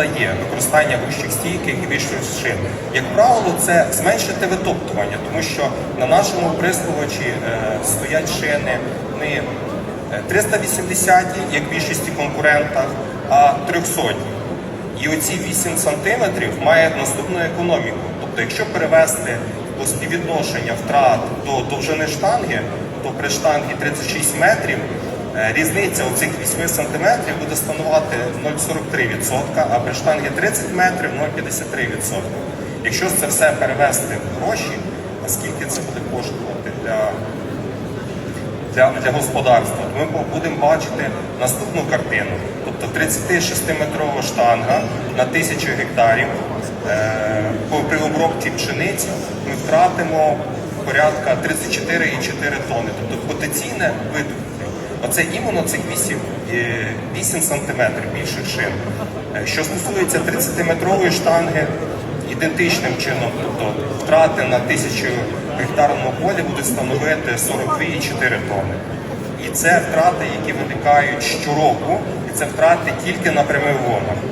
дає використання вищих стійких і вищих шин. Як правило, це зменшити витоптування, тому що на нашому прискувачі е, стоять шини не е, 380, як в більшості конкурентах, а 300. І оці 8 сантиметрів мають наступну економіку. Тобто, якщо перевести до співвідношення втрат до довжини штанги, то при штангі 36 метрів е, різниця оцих 8 сантиметрів буде становити 0,43%, а при штангі 30 метрів 0,53%. Якщо це все перевести в гроші, наскільки це буде коштувати для для, для господарства, то ми будемо бачити наступну картину. Тобто 36-метрова штанга на тисячу гектарів е, при обробці пшениці ми втратимо порядка 34,4 тонни, тобто потенційне видобуток. Оце іменно цих 8, е, 8 сантиметрів більших шин. Е, Що стосується 30-метрової штанги, ідентичним чином, тобто втрати на тисячу гектарному полі будуть становити 42,4 тонни. І це втрати, які виникають щороку, і це втрати тільки на прямих вогнах.